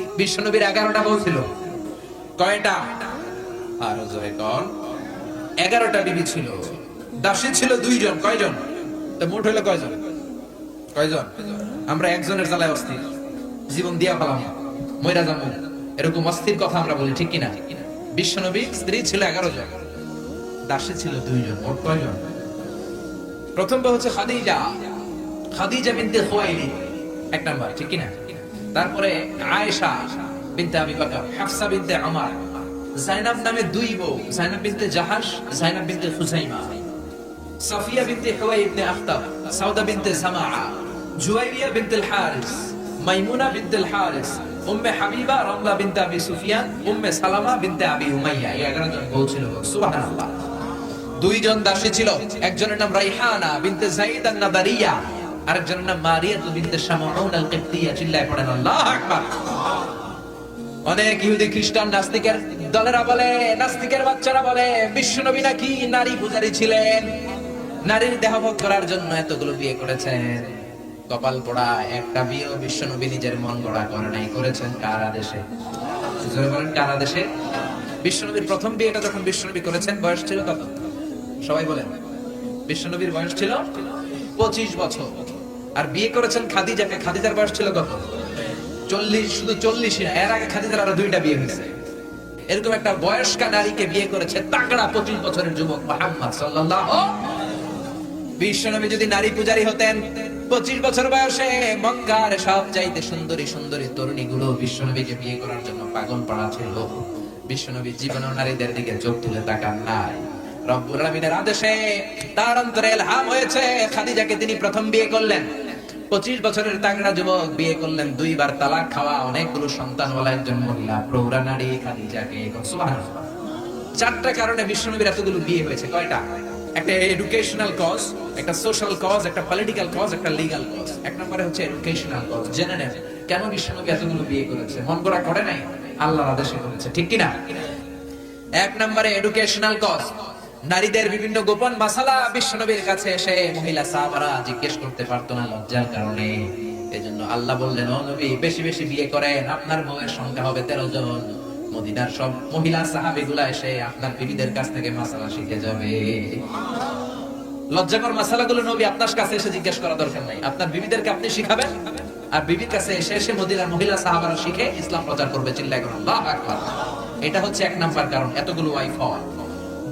বিশ্বনবীর এগারোটা বউ ছিল। কয়টা? আরও এগারোটা বিবি ছিল। দাসী ছিল দুইজন। কয়জন? তো মোট হইল কয়জন? কয়জন? আমরা একজনের জ্বালায় অস্থির। জীবন দিয়া ফেলাম ময়রা যাব। এরকম অস্থির কথা আমরা বলি, ঠিক কিনা? বিশ্বনবী স্ত্রী ছিল এগারো জন। দাসী ছিল দুইজন। মোট কয়জন? প্রথম বউ হচ্ছে খাদিজা। খাদিজা বিনতে খুয়াইলিদ এক নাম্বার, ঠিক কিনা? তারপরে আয়েশা বিনতে আবি বকর, হাফসা বিনতে আমার জাইনাব নামে দুই বউ, Zainab bint Jahsh Zainab bint Khuzaymah, Safiyya bint Huyayy ibn Akhtab, Sawda bint Zama, Juwayriyya bint Harith, Maymuna bint Harith, Umm Habiba Ramla bint Abi Sufyan, Umm সালামা বিনতে আবি উমাইয়া, এই 11 জন বউ ছিল সুবহানাল্লাহ। দুইজন দাসী ছিল, একজনের নাম রাইহানা বিনতে জাইদ আন-নাদারিয়া। আরেকজনের নাম মারিয়া বিনতে শামউন আল-কিবতিয়া, চিল্লায় পড়েন আকবার। অনেক ইহুদি খ্রিস্টান নাস্তিকের দলেরা বলে, নাস্তিকের বাচ্চারা বলে বিশ্বনবী নাকি নারী পূজারী ছিলেন? নারীর দেহভোগ করার জন্য এতগুলো বিয়ে করেছেন। কপাল পোড়া একটা বিয়ে বিশ্বনবী নিজের মন গড়া করে নাই, করেছেন কার আদেশে বলেন, কার আদেশে বিশ্বনবীর প্রথম বিয়েটা যখন বিশ্বনবী করেছেন, বয়স ছিল কত? সবাই বলেন বিশ্বনবীর বয়স ছিল পঁচিশ বছর। আর বিয়ে করেছেন খাদিজাকে। খাদিজার বয়স ছিল কত? চল্লিশ, শুধু চল্লিশই না, এর আগে খাদিজার আরও দুইটা বিয়ে হয়েছে। এরকম একটা বয়স্কা নারীকে বিয়ে করেছে তাকড়া পঁচিশ বছরের যুবক মোহাম্মদ সাল্লাল্লাহু বিশ্বনবী যদি নারী পূজারী হতেন, পঁচিশ বছর বয়সে মক্কার সব চাইতে সুন্দরী সুন্দরী তরুণী গুলো বিশ্বনবীকে বিয়ে করার জন্য পাগল পাড়া ছিল। বিশ্বনবী জীবন নারীদের দিকে চোখ তুলে তাকান নাই। রব্বুল আলামিনের আদেশে তার অন্তরে ইলহাম হয়েছে, খাদিজাকে তিনি প্রথম বিয়ে করলেন। পঁচিশ বছরের তাগড়া যুবক বিয়ে করলেন, দুইবার তালাক খাওয়া, অনেকগুলো সন্তান বলা একজন মহিলা প্রৌঢ়া নারী খাদিজাকে চারটা কারণে বিশ্বনবীর এতগুলো বিয়ে হয়েছে। কয়টা? একটা এডুকেশনাল কজ একটা সোশ্যাল কজ একটা পলিটিক্যাল কজ একটা লিগ্যাল কজ এক নম্বরে হচ্ছে এডুকেশনাল কজ জেনে কেন বিশ্বনবী এতগুলো বিয়ে করেছে? মন করা করে নাই? আল্লাহর আদেশে করেছে। ঠিক কিনা? এক নম্বরে এডুকেশনাল কজ নারীদের বিভিন্ন গোপন মাসালা বিশ্বনবীর কাছে এসে মহিলা সাহাবারা জিজ্ঞেস করতে পারতো না, লজ্জার কারণে। এজন্য আল্লাহ বললেন, ও নবী, বেশি বেশি বিয়ে করেন, আপনার বউয়ের সংখ্যা হবে তেরো জন। মদিনার সব মহিলা সাহাবিগুলা এসে আপনার বিবিদের কাছ থেকে মাসালা শিখে যাবে। লজ্জাকর মাসালাগুলো নবী আপনার কাছে এসে জিজ্ঞেস করা দরকার নাই। আপনার বিবিদেরকে আপনি শিখাবেন, আর বিবির কাছে এসে এসে মদিনার মহিলা সাহাবারা শিখে ইসলাম প্রচার করবে চিল্লাই করুন এটা হচ্ছে এক নাম্বার কারণ, এতগুলো ওয়াইফ হওয়া।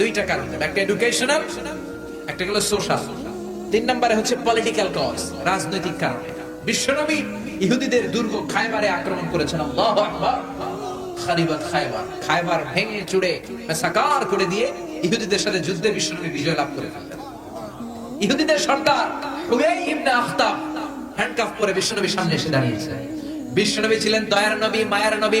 দুইটা কারণ। একটা এডুকেশনাল একটা হলো সোশ্যাল তিন নম্বরে হচ্ছে পলিটিক্যাল কজ রাজনৈতিক কারণে। বিশ্বনবী ইহুদিদের দুর্গ খায়বারে আক্রমণ করেছেন, আল্লাহু আকবার। খারিবাত খায়বার খায়বার ভেঙে চুড়ে সাকার করে দিয়ে ইহুদিদের সাথে যুদ্ধে বিশ্বনবী বিজয় লাভ করে ইহুদিদের সর্দার হুয়াই ইবনে আখতাব হ্যান্ডকাফ করে বিশ্বনবীর সামনে এসে দাঁড়িয়েছে। বিশ্বনবী ছিলেন দয়ার নবী, মায়ার নবী।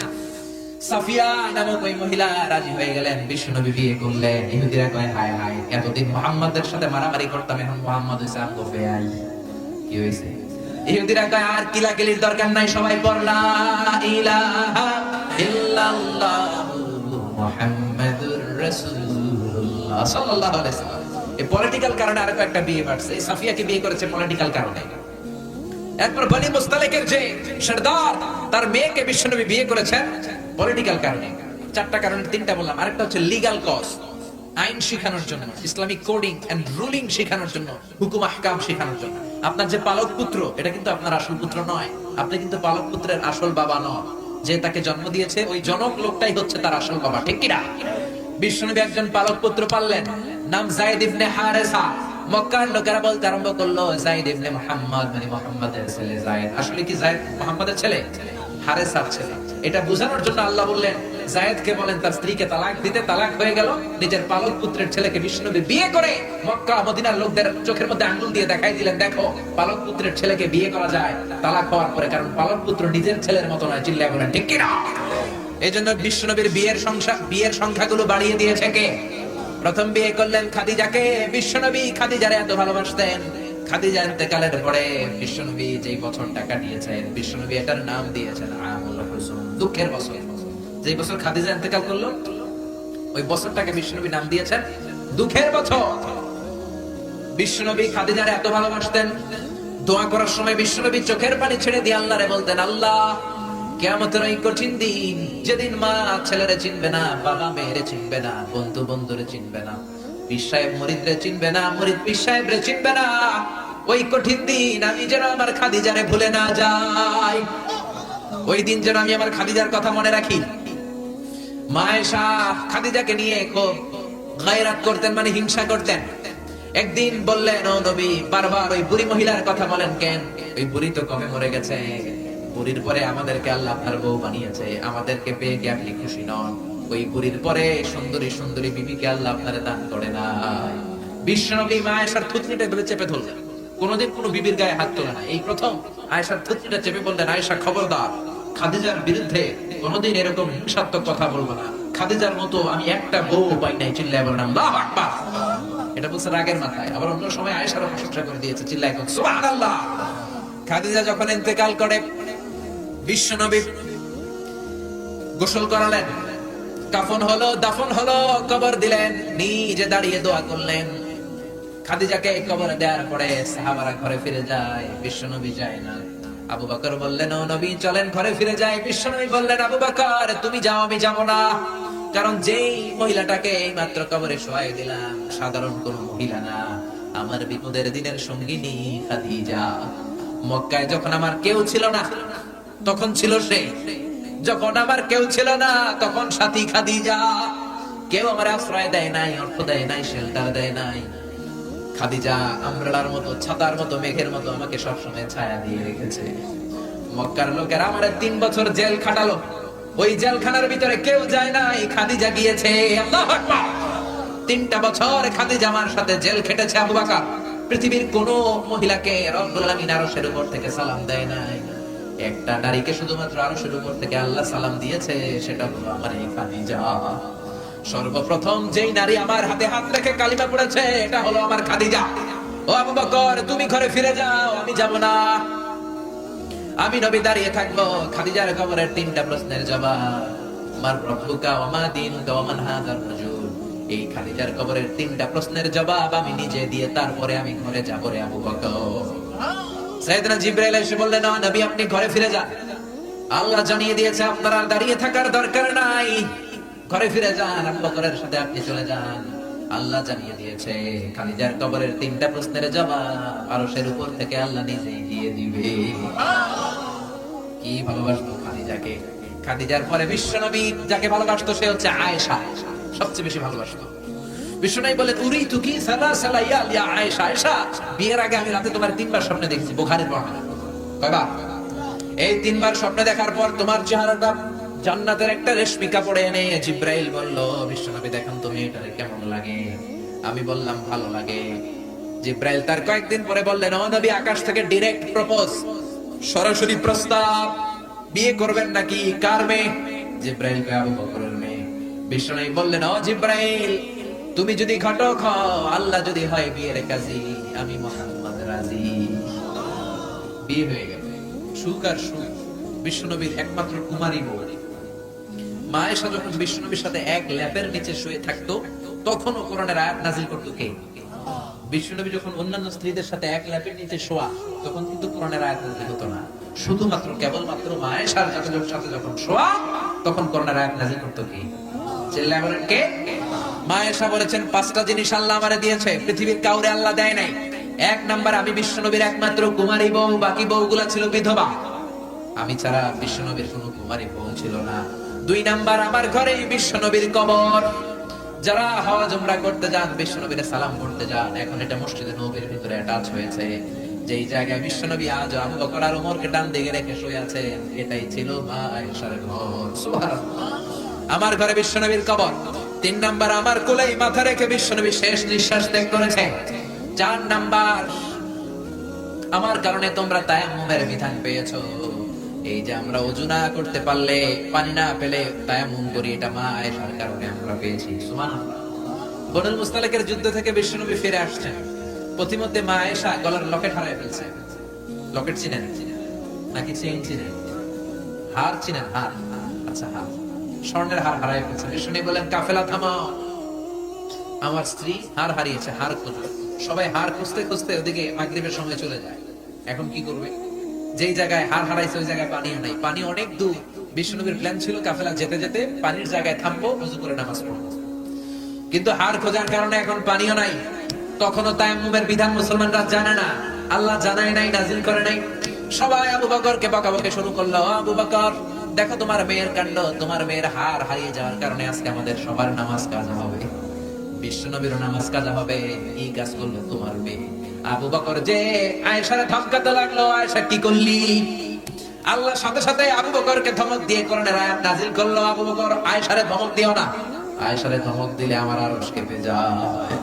সাফিয়া ওই মহিলা রাজি হয়ে গেলেন বিয়ে করলেন ইহুদিরা কয়, হায় হায়, এতদিন মোহাম্মদের সাথে মারামারি করতাম, এখন মোহাম্মদ কি হইছে? ইহুদিরা কয়, আর দরকার নাই, সবাই পড়লা ইলাহা রাসূলুল্লাহ সাল্লাল্লাহু আলাইহি এই পলিটিক্যাল কারণে আরও একটা বিয়ে বাড়ছে। এই সাফিয়াকে বিয়ে করেছে পলিটিক্যাল কারণে। এরপর বনি মুস্তালিকের যে সর্দার, তার মেয়েকে বিশ্বনবী বিয়ে করেছেন। পলিটিক্যাল কারণে। চারটা কারণে তিনটা বললাম। আরেকটা হচ্ছে লিগ্যাল কজ আইন শেখানোর জন্য, ইসলামিক কোডিং এন্ড রুলিং শেখানোর জন্য, হুকুম আহকাম শেখানোর জন্য। আপনার যে পালক পুত্র, এটা কিন্তু আপনার আসল পুত্র নয়। আপনি কিন্তু পালক পুত্রের আসল বাবা নন। যে তাকে জন্ম দিয়েছে, ওই জনক লোকটাই হচ্ছে তার আসল বাবা। ঠিক কিনা? বিশ্বনবী একজন পালক পুত্র পাললেন। নাম জায়েদ ইবনে হারেসা। মক্কার লোকেরা বলতে আরম্ভ করল, জাইদ ইবনে মুহাম্মদ মানে মুহাম্মাদের ছেলে জাইদ। আসলে কি জাইদ মুহাম্মাদের ছেলে? হারেসার ছেলে এটা বোঝানোর জন্য আল্লাহ বললেন, জায়েদকে বলেন, তার স্ত্রীকে তালাক দিতে তালাক হয়ে গেল। নিজের পালক পুত্রের ছেলেকে বিষ্ণুনবী বিয়ে করে মক্কা মদিনার লোকদের চোখের মধ্যে আঙ্গুল দিয়ে দেখাই দিলেন, দেখো, পালক পুত্রের ছেলেকে বিয়ে করা যায় তালাক হওয়ার পরে, কারণ পালক পুত্র নিজের ছেলের মতো নয়, চিল্লায় বলেন, ঠিক কিনা? এই জন্য বিষ্ণুনবীর বিয়ের সংখ্যা বিয়ের সংখ্যাগুলো বাড়িয়ে দিয়েছে কে? প্রথম বিয়ে করলেন খাদিজাকে। বিশ্বনবী খাদিজারে এত ভালোবাসতেন। খাদিজা ইন্তেকালের পরে বিশ্বনবী যেই বছরটা কাটিয়েছেন বিশ্বনবী এটার নাম দিয়েছেন আমুল দুঃখের বছর। বছর খাদিজা ইন্তেকাল করল, ওই বছরটাকে বিশ্বনবী নাম দিয়েছেন দুঃখের বছর। বিশ্বনবী খাদিজারে এত ভালোবাসতেন, দোয়া করার সময় বিশ্বনবী চোখের পানি ছেড়ে দিয়ে আল্লাহরে বলতেন, আল্লাহ কেমতের ওই কঠিন দিন, যেদিন মা ছেলেরে চিনবে না, বাবা মেয়েরে চিনবে না বন্ধু বন্ধুরে চিনবে না। মনে হিংসা করতেন। একদিন বললেন, ও নবী, বারবার ওই বুড়ি মহিলার কথা বলেন কেন? ওই বুড়ি তো কমে মরে গেছে? বুড়ির পরে আমাদেরকে আল্লাহ বউ বানিয়েছে। আমাদেরকে পেয়ে আপনি খুশি নন? ওই বুড়ির পরে সুন্দরী সুন্দরী বিবিকে আল্লাহ আপনার দান করে না বিশ্বনবী মা আয়েশার থুতনিটা ভেবে চেপে ধরলেন। কোনোদিন কোনো বিবির গায়ে হাত তোলে না এই প্রথম আয়েশার থুতনিটা চেপে বললেন, আয়েশা খবরদার, খাদিজার বিরুদ্ধে কোনোদিন এরকম হিংসাত্মক কথা বলব না। খাদিজার মতো আমি একটা বউ পাই নাই, চিল্লায় বললাম, আল্লাহু আকবার। এটা বলছে রাগের মাথায়। আবার অন্য সময় আয়েশারও প্রশংসা করে দিয়েছে, চিল্লায় কোন সুবহানাল্লাহ। খাদিজা যখন ইন্তেকাল করে, বিশ্বনবী গোসল করালেন। কাফন হলো, দাফন হলো, কবর দিলেন, নিজে দাঁড়িয়ে দোয়া করলেন। খাদিজাকে কবরে দেওয়ার পরে সাহাবারা ঘরে ফিরে যায়, বিশ্বনবী যায় না। আবু বকর বললেন নবী, চলেন ঘরে ফিরে যায় বিশ্বনবী বললেন, আবু বকর, তুমি যাও, আমি যাব না। কারণ যেই মহিলাটাকে এই মাত্র কবরে শোয়াই দিলাম, সাধারণ কোন মহিলা না। আমার বিপদের দিনের সঙ্গিনী খাদিজা। মক্কায় যখন আমার কেউ ছিল না, তখন ছিল সে। যখন আমার কেউ ছিল না, তখন সাথী খাদিজা, কেউ আমার আশ্রয় দেয় নাই, অর্থ দেয় নাই শেল্টার দেয় নাই। খাদিজা আমরালার মতো, ছাতার মতো, মেঘের মতো আমাকে সবসময় ছায়া দিয়ে রেখেছে। মক্কার লোকেরা আমার তিন বছর জেল খাটালো। ওই জেলখানার ভিতরে কেউ যায় নাই, খাদিজা গিয়েছে তিনটা বছর খাদিজা আমার সাথে জেল খেটেছে আবু বাকার। পৃথিবীর কোন মহিলাকে রব্বুল আলামিন আরশের উপর থেকে সালাম দেয় নাই। একটা নারীকে শুধুমাত্র আরশের উপর থেকে আল্লাহ সালাম দিয়েছে, সেটা হলো আমার এই খাদিজা। সর্বপ্রথম যেই নারী আমার হাতে হাত রেখে কালিমা পড়েছে, এটা হলো আমার খাদিজা। ও আবু বকর, তুমি ঘরে ফিরে যাও, আমি যাব না। আমি নবী দাঁড়িয়ে থাকব, খাদিজার কবরের তিনটা প্রশ্নের জবাব। আমার রব্বুকা ওমা দিনুকা ওমান হাযার রাজুল এই খাদিজার কবরের তিনটা প্রশ্নের জবাব আমি নিজে দিয়ে, তারপরে আমি ঘরে যাব রে আবু বকর। সাইয়েদনা জিবরাইল এসে "ও নবী, আপনি ঘরে ফিরে যান। আল্লাহ জানিয়ে দিয়েছে, আপনার আর দাঁড়িয়ে থাকার দরকার নাই। ঘরে ফিরে যান সাথে আপনি চলে যান। আল্লাহ জানিয়ে দিয়েছে কবরের তিনটা প্রশ্নের জবাব আরশের উপর থেকে আল্লাহ নিজেই দিয়ে দিবে। কি ভালোবাসতো খাদিজাকে খাদিজার পরে বিশ্বনবী যাকে ভালোবাসতো, সে হচ্ছে আয়েশা, সবচেয়ে বেশি ভালোবাসতো। বিশ্বনবী বলে উরি তুকি সালা সালা ইয়া ইয়া আয়েশা আয়েশা, বিয়ের আগে আমি রাতে তোমার তিনবার স্বপ্নে দেখেছি, বুখারীর বর্ণনা কয়বার? এই তিনবার স্বপ্ন দেখার পর তোমার চেহারাটা জান্নাতের একটা রেশমি কাপড়ে এনে জিব্রাইল বলল বিশ্বনবী দেখেন তুমি এটা কেমন লাগে? আমি বললাম, ভালো লাগে। জিব্রাইল তার কয়েকদিন পরে বললেন, ও নবী, আকাশ থেকে ডিরেক্ট প্রপোজ সরাসরি প্রস্তাব, বিয়ে করবেন নাকি, কার মেয়ে? জিব্রাইল আবু বকরের মেয়ে। বিশ্বনবী বললেন, ও জিব্রাইল তুমি যদি ঘটক আল্লাহ যদি হয় বিয়ের কাজী, আমি মোহাম্মদ রাজি। বিয়ে হয়ে গেল। সুখ আর সুখ, বিশ্বনবীর একমাত্র কুমারী বউ। মায়েশা যখন সাথে এক ল্যাপের নিচে শুয়ে থাকতো কোরআনের আয়াত নাজিল কে? যখন অন্যান্য স্ত্রীদের সাথে এক ল্যাপের নিচে শোয়া, তখন কিন্তু কোরআনের আয়াত নাজিল হতো না। শুধুমাত্র, কেবলমাত্র মায়েশার সাথে সাথে যখন শোয়া, তখন কোরআনের আয়াত নাজিল করতো কে? কে? মায়েশা বলেছেন, পাঁচটা জিনিস আল্লাহ আমারে দিয়েছে, পৃথিবীর কাউরে আল্লাহ দেয় নাই। এক নাম্বার, আমি বিশ্বনবীর একমাত্র কুমারী বউ, বাকি বউগুলা ছিল বিধবা। আমি ছাড়া বিশ্বনবীর কোনো কুমারী বউ ছিল না। দুই নাম্বার, আমার ঘরে বিশ্বনবীর কবর। যারা হওয়া জমরা করতে যান, বিশ্বনবীর সালাম করতে যান। এখন এটা মসজিদে নবীর ভিতরে অ্যাটাচ হয়েছে। যেই জায়গায় বিশ্বনবী আজ আবু বকর আর ওমরকে ডান দিকে রেখে শুয়ে আছেন, এটাই ছিল মা আয়েশার ঘর। সুবহানাল্লাহ। আমার ঘরে বিশ্বনবীর কবর। তিন নাম্বার, আমার কোলেই মাথা রেখে বিশ্বনবী শেষ নিঃশ্বাস ত্যাগ করেছে। চার নাম্বার, আমার কারণে তোমরা তায়াম্মুমের বিধান পেয়েছ। এই যে আমরা অজু না করতে পারলে, পানি না পেলে তায়াম্মুম করি, এটা মা আয়েশার কারণে আমরা পেয়েছি। সুবহানাল্লাহ। বনুল মুস্তালিকের যুদ্ধ থেকে বিশ্বনবী ফিরে আসছেন। প্রতিমধ্যে মা আয়েশা গলার লকেট হারায় ফেলছে। লকেট চিনেন? নাকি চেইন চিনেন? হার চিনেন? হার। আচ্ছা হার। স্বর্ণের হার হারায় ফেলছে। বিশ্বনবী বলেন কাফেলা থামাও আমার স্ত্রী হার হারিয়েছে, হার খুঁজবে সবাই হার খুঁজতে খুঁজতে ওদিকে মাগরিবের সময় চলে যায়। এখন কি করবে? যেই জায়গায় হার হারাইছে, ওই জায়গায় পানিও নাই। পানি অনেক দূর। বিষ্ণুনবীর প্ল্যান ছিল কাফেলা যেতে যেতে পানির জায়গায় থামবো, উজু করে নামাজ পড়ব। কিন্তু হার খোঁজার কারণে এখন পানিও নাই। তখনও তায়াম্মুমের বিধান মুসলমানরা জানে না। আল্লাহ জানায় নাই নাজিল করে নাই। সবাই আবু বকরকে বকাবকে শুরু করল। আবু বকর দেখো তোমার মেয়ের কাণ্ড তোমার মেয়ের হার হারিয়ে যাওয়ার কারণে আজকে আমাদের সবার নামাজ কাজা হবে বিশ্বনবীর নামাজ কাজা হবে এই কাজ করলো তোমার মেয়ে আবু বকর যে আয়েশারে ধমকাতে লাগলো আয়েশা কি করলি আল্লাহ সাথে সাথে আবু বকরকে ধমক দিয়ে কোরআনের আয়াত নাজিল করলো আবু বকর আয়েশারে ধমক দিও না আয়েশারে ধমক দিলে আমার আরশ কেঁপে যায়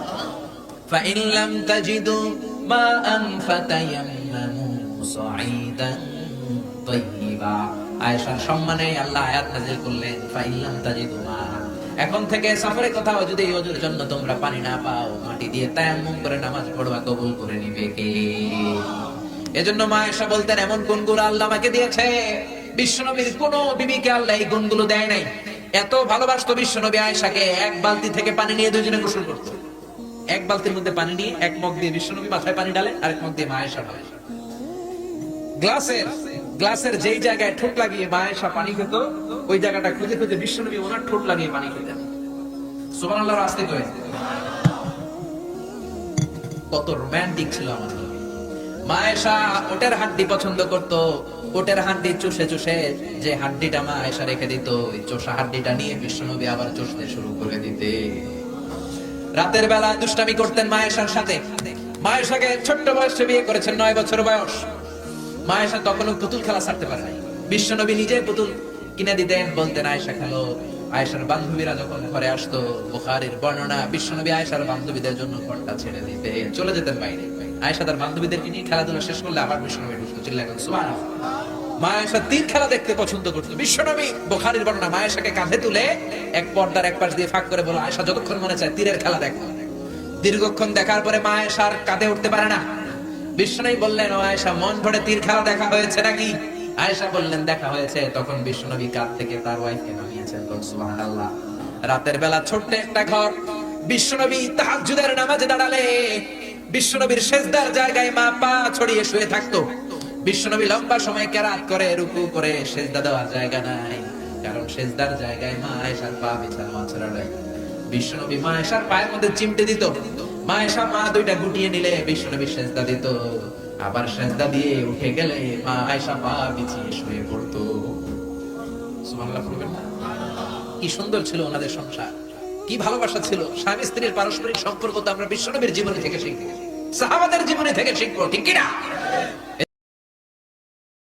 فإن لم تجدوا ماء فتيمموا صعيدا طيبا আয়েশার সম্মানে আল্লাহ আয়াত নাযিল করলেন ফাইন লাম তাজিদু মা এখন থেকে সফরে কোথাও যদি এই ওজুর জন্য তোমরা পানি না পাও, মাটি দিয়ে তায়াম্মুম করে নামাজ পড়বা, কবুল করে নিবে কে? এজন্য মা আয়েশা বলতেন, এমন গুণগুলো আল্লাহ আমাকে দিয়েছে। বিশ্বনবীর কোন বিবিকে আল্লাহ এই গুণগুলো দেয় নাই। এত ভালোবাসতো বিশ্বনবী আয়েশাকে, এক বালতি থেকে পানি নিয়ে দুজনে গোসল করতো। এক বালতির মধ্যে পানি নিয়ে, এক মগ দিয়ে বিশ্বনবী মাথায় পানি ডালে আরেক মগ দিয়ে মায়েশা ঢালে। গ্লাসের গ্লাসের যেই জায়গায় ঠোঁট লাগিয়ে মায়েশা পানি খেত, ওই জায়গাটা খুঁজে খুঁজে বিশ্বনবী ওনার ঠোঁট লাগিয়ে পানি খেতেন। সুবহানাল্লাহর আস্তে করে। কত রোমান্টিক ছিল আমার মায়েশা ওটের হাড্ডি পছন্দ করত, ওটের হাড্ডি চুষে চুষে যে হাড্ডিটা মা আয়েশা রেখে দিত, ওই চোষা হাড্ডিটা নিয়ে বিশ্বনবী আবার চুষতে শুরু করে দিতে। রাতের বেলা দুষ্টামি করতেন মায়েশার সাথে। মায়েশাকে ছোট্ট বয়সে বিয়ে করেছেন, নয় বছর বয়স। মায়েশা তখনও পুতুল খেলা ছাড়তে পারে নাই। বিশ্বনবী নিজে পুতুল কিনে দিতেন, বলতেন, আয়েশা খেলো। আয়েশার বান্ধবীরা যখন ঘরে আসতো, বুখারীর বর্ণনা বিশ্বনবী আয়েশার বান্ধবীদের জন্য ঘরটা ছেড়ে দিতে চলে যেতেন বাইরে। আয়েশা তার নিয়ে খেলাধুলা শেষ করলে আবার বিশ্বনবী ঢুকতো সুবহানাল্লাহ। মায়েশা তীর খেলা দেখতে পছন্দ করতো। বিশ্বনবী বর্ণনা মায়েশাকে কাঁধে তুলে এক পর্দার এক পাশ দিয়ে ফাঁক করে বলো আয়েশা যতক্ষণ মনে চায় তীরের খেলা দেখো। দীর্ঘক্ষণ দেখার পরে মায়েশার কাঁধে উঠতে পারে না। বিশ্বনবী বললেন, ও আয়েশা, মন ভরে তীর খেলা দেখা হয়েছে নাকি? আয়েশা বললেন, দেখা হয়েছে। তখন বিশ্বনবী কাঁধ থেকে তার ওয়াইফকে নামিয়েছেন। সুবহানাল্লাহ। রাতের বেলা ছোট্ট একটা ঘর। বিশ্বনবী তাহাজ্জুদের নামাজে দাঁড়ালে। বিশ্বনবীর সেজদার জায়গায় মা পা ছড়িয়ে শুয়ে থাকতো। বিশ্বনবী লম্বা সময় কেরাত করে, রুকু করে সেজদা দেওয়ার জায়গা নাই। কারণ সেজদার জায়গায় মা আয়েশার পা বিছানা নাই। বিশ্বনবী মা আয়েশার পায়ের মধ্যে চিমটে দিত। মা আয়েশা মা দুইটা গুটিয়ে নিলে বিষ্ণু সেজদা দিত। আবার সেজদা দিয়ে উঠে গেলে মা আয়সা পা বিছিয়ে শুয়ে পড়তো? কি সুন্দর ছিল ওনাদের সংসার। কি ভালোবাসা ছিল। স্বামী স্ত্রীর পারস্পরিক সম্পর্ক তো আমরা বিশ্বনবীর জীবনে থেকে শিখব সাহাবাদের জীবনে থেকে শিখব, ঠিক কিনা?